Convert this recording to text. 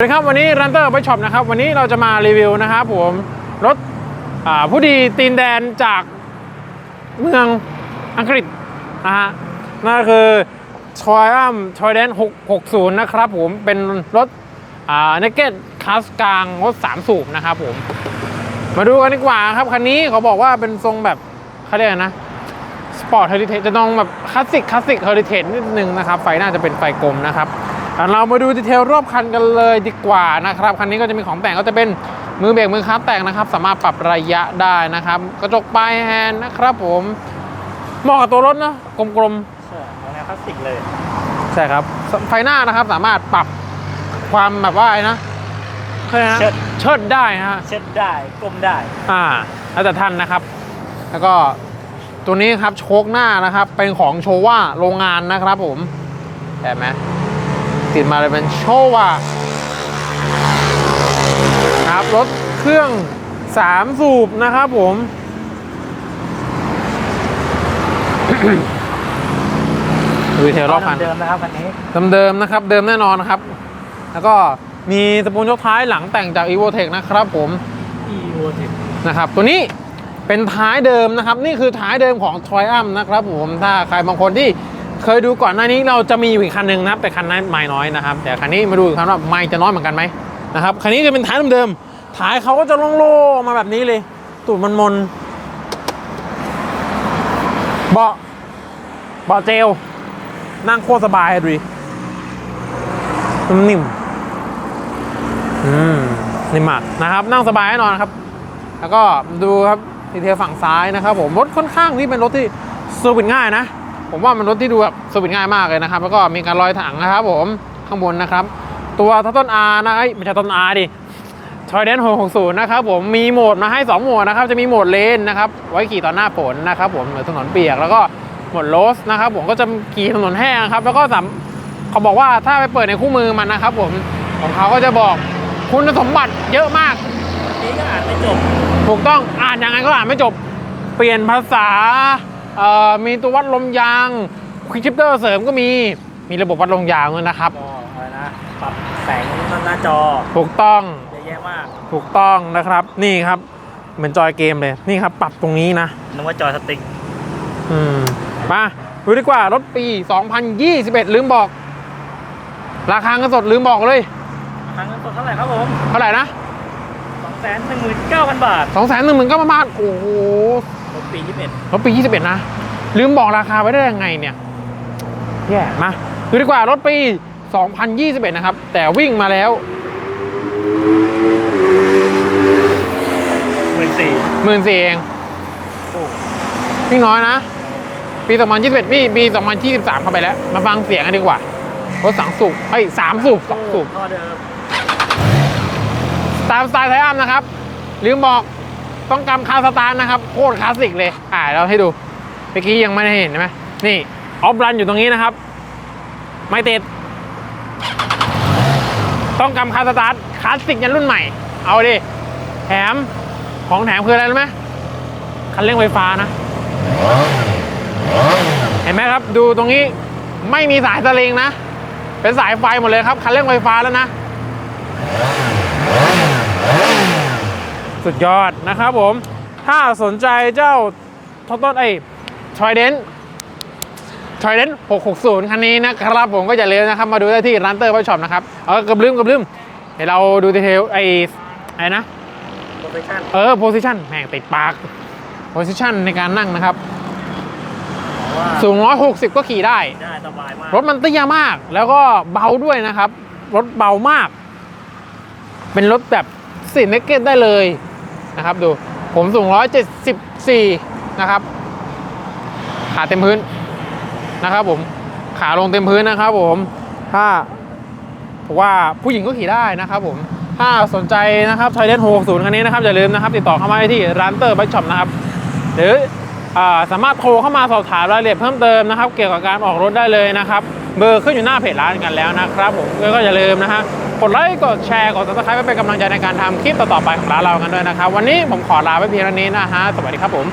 สวัสดีครับวันนี้รันเตอร์ไปช็อปนะครับวันนี้เราจะมารีวิวนะครับผมรถผู้ดีตีนแดนจากเมืองอังกฤษนะฮะนั่นก็คือ Triumph Trident 660 นะครับผมเป็นรถอ่า Naked คลาสกลางรถ 3 สูบนะครับผม มาดูกันดีกว่าครับ คันนี้เขาบอกว่าเป็นทรงแบบเขาเรียกอะไรนะสปอร์ตเฮอริเทจจะต้องแบบคลาสสิกคลาสสิกเฮอริเทจนิดนึงนะครับ ไฟน่าจะเป็นไฟกลมนะครับ เรามาดูดีเทลรอบคันกันเลยดีกว่านะครับ คันนี้ก็จะมีของแต่งก็จะเป็นมือเบรกมือคับแต่งนะครับ สามารถปรับระยะได้นะครับ กระจกปลายแฮนด์นะครับผมเหมาะกับตัวรถนะกลมๆใช่เอาแนวคลาสสิกเลยใช่ครับไฟหน้านะครับสามารถปรับความแบบว่าอะไรนะเขาเรียกอะไรนะเชิด เชิดได้ฮะ เช็ดได้ก้มได้ อ่าแล้วแต่ท่านนะครับ แล้วก็ตัวนี้ครับโชคหน้านะครับ เป็นของโชว่าโรงงานนะครับผมเห็นไหม ติดมาเลยเป็นโชว่าครับรถเครื่อง3สูบนะครับผม ดูดีเทลรอบคันเดิมนะครับคันนี้เดิมๆนะครับ เดิมแน่นอนนะครับ แล้วก็มีสปูนยกท้ายหลังแต่งจาก e v o t e c h นะครับผม e o นะครับ ตัวนี้เป็นท้ายเดิมนะครับ นี่คือท้ายเดิมของ Triumph นะครับผมถ้าใครบางคนที่ เคยดูก่อนหน้านี้เราจะมีอยู่อีกคันหนึ่งนะแต่คันนั้นไม่น้อยนะครับแต่คันนี้มาดูคันว่าไม่จะน้อยเหมือนกันไหมนะครับคันนี้จะเป็นท้ายเดิมๆท้ายเขาก็จะโล่งๆมาแบบนี้เลย ตูดมันมนเบาะเบาะเจลนั่งโคตรสบายดูดินิ่มอืมนิ่มมากนะครับ นั่งสบายแน่นอนครับ แล้วก็ดูครับดีเทลฝั่งซ้ายนะครับผมรถค่อนข้างที่เป็นรถที่สวิตง่ายนะ ผมว่ามันรถที่ดูแบบสวิตง่ายมากเลยนะครับ แล้วก็มีการลอยถังนะครับ ผมข้างบนนะครับ ตัวต้น R นะเอ้ยไม่ใช่ต้น R ดิทอยเดน660 นะครับผมมีโหมดมาให้ 2 โหมดนะครับ จะมีโหมดเลนนะครับ ไว้ขี่ตอนหน้าฝนนะครับผมหรือถนนเปียก แล้วก็โหมดโรสนะครับผมก็จะขี่ถนนแห้งครับ แล้วก็สามเขาบอกว่าถ้าไปเปิดในคู่มือมันนะครับ ผมของเขาก็จะบอกคุณสมบัติเยอะมากนี้ก็อ่านไม่จบ ถูกต้องอ่านยังไงก็อ่านไม่จบ เปลี่ยนภาษาเอ่อ มีตัววัดลมยางควิกชิปเตอร์เสริมก็มี มีระบบวัดลมยางด้วยนะครับก็อะไรนะปรับแสงหน้าจอถูกต้องเยอะแยะมากถูกต้องนะครับ นี่ครับเหมือนจอยเกมเลยนี่ครับ ปรับตรงนี้นะนึกว่าจอสติ๊กอืมมาดูดีกว่ารถปี 2021 ลืมบอก ราคาเงินสดลืมบอกเลยทางเงินสดเท่าไหร่ครับผมเท่าไหร่นะสองแสนหนึ่งหมื่นเก้าพันบาท2 1 0 0 0 0ก็ประมาณโอ้โหรถ ปียี่สิบเอ็ดรถปี 21 นะ ลืมบอกราคาไว้ได้ยังไงเนี่ยแย่มาดูดีกว่ารถปี 2021 นะครับ แต่วิ่งมาแล้วหมื่นสี่หมื่นสี่เองโอ้วิ่งน้อยนะ ปี 2021พี่ปี 2023 เข้าไปแล้ว มาฟังเสียงกันดีกว่า รถสังสูบเอ้ยสามสูบสองสูบ ท่อเดิม ตามสไตล์ไทอัมนะครับ ลืมบอก ต้องกำคาสตาร์นะครับ โคตรคลาสสิกเลย อ่าเราให้ดูเมื่อกี้ยังไม่ได้เห็นใช่ไหมนี่ ออฟรันอยู่ตรงนี้นะครับ ไม่ติด ต้องกำคาสตาร์ทคลาสสิกยันรุ่นใหม่ เอาดิ แถม ของแถมคืออะไรรู้ไหมคันเร่งไฟฟ้านะ เห็นไหมครับ ดูตรงนี้ไม่มีสายสลิงนะ เป็นสายไฟหมดเลยครับ คันเร่งไฟฟ้าแล้วนะ สุดยอดนะครับผม ถ้าสนใจเจ้าทอต้นไอ้ทอยเดนทอยเดน660 คันนี้นะครับผมก็อย่าลืมนะครับ มาดูได้ที่ร้านเตอร์ไวช็อปนะครับ เออกับลืมกับลืมเดี๋ยวเราดูดีเทลไอ้ไอ้นะโปรเฟชั่นเออโพซิชันแม่งติดปากโพซิชันในการนั่งนะครับว่าสูง 160 ก็ขี่ได้ ได้สบายมาก รถมันเตี้ยมาก แล้วก็เบาด้วยนะครับ รถเบามาก เป็นรถแบบสีเนกเก็ตได้เลย นะครับดูผมสูง 174 นะครับ ขาเต็มพื้นนะครับผมขาลงเต็มพื้นนะครับผมถ้าผมว่าผู้หญิงก็ขี่ได้นะครับผมถ้าสนใจนะครับไทเดน660คันนี้นะครับอย่าลืมนะครับ ติดต่อเข้ามาที่ร้านเตอร์บัชช็อปนะครับ หรือ สามารถโทรเข้ามาสอบถามรายละเอียดเพิ่มเติมนะครับ เกี่ยวกับการออกรถได้เลยนะครับ เบอร์ขึ้นอยู่หน้าเพจร้านกันแล้วนะครับผมก็อย่าลืมนะฮะกดไลค์กดแชร์กดซับสไครป์เพื่อเป็นกำลังใจในการทำคลิปต่อๆไปของร้านเรากันด้วยนะครับ วันนี้ผมขอลาไปเพียงเท่านี้นะฮะสวัสดีครับผม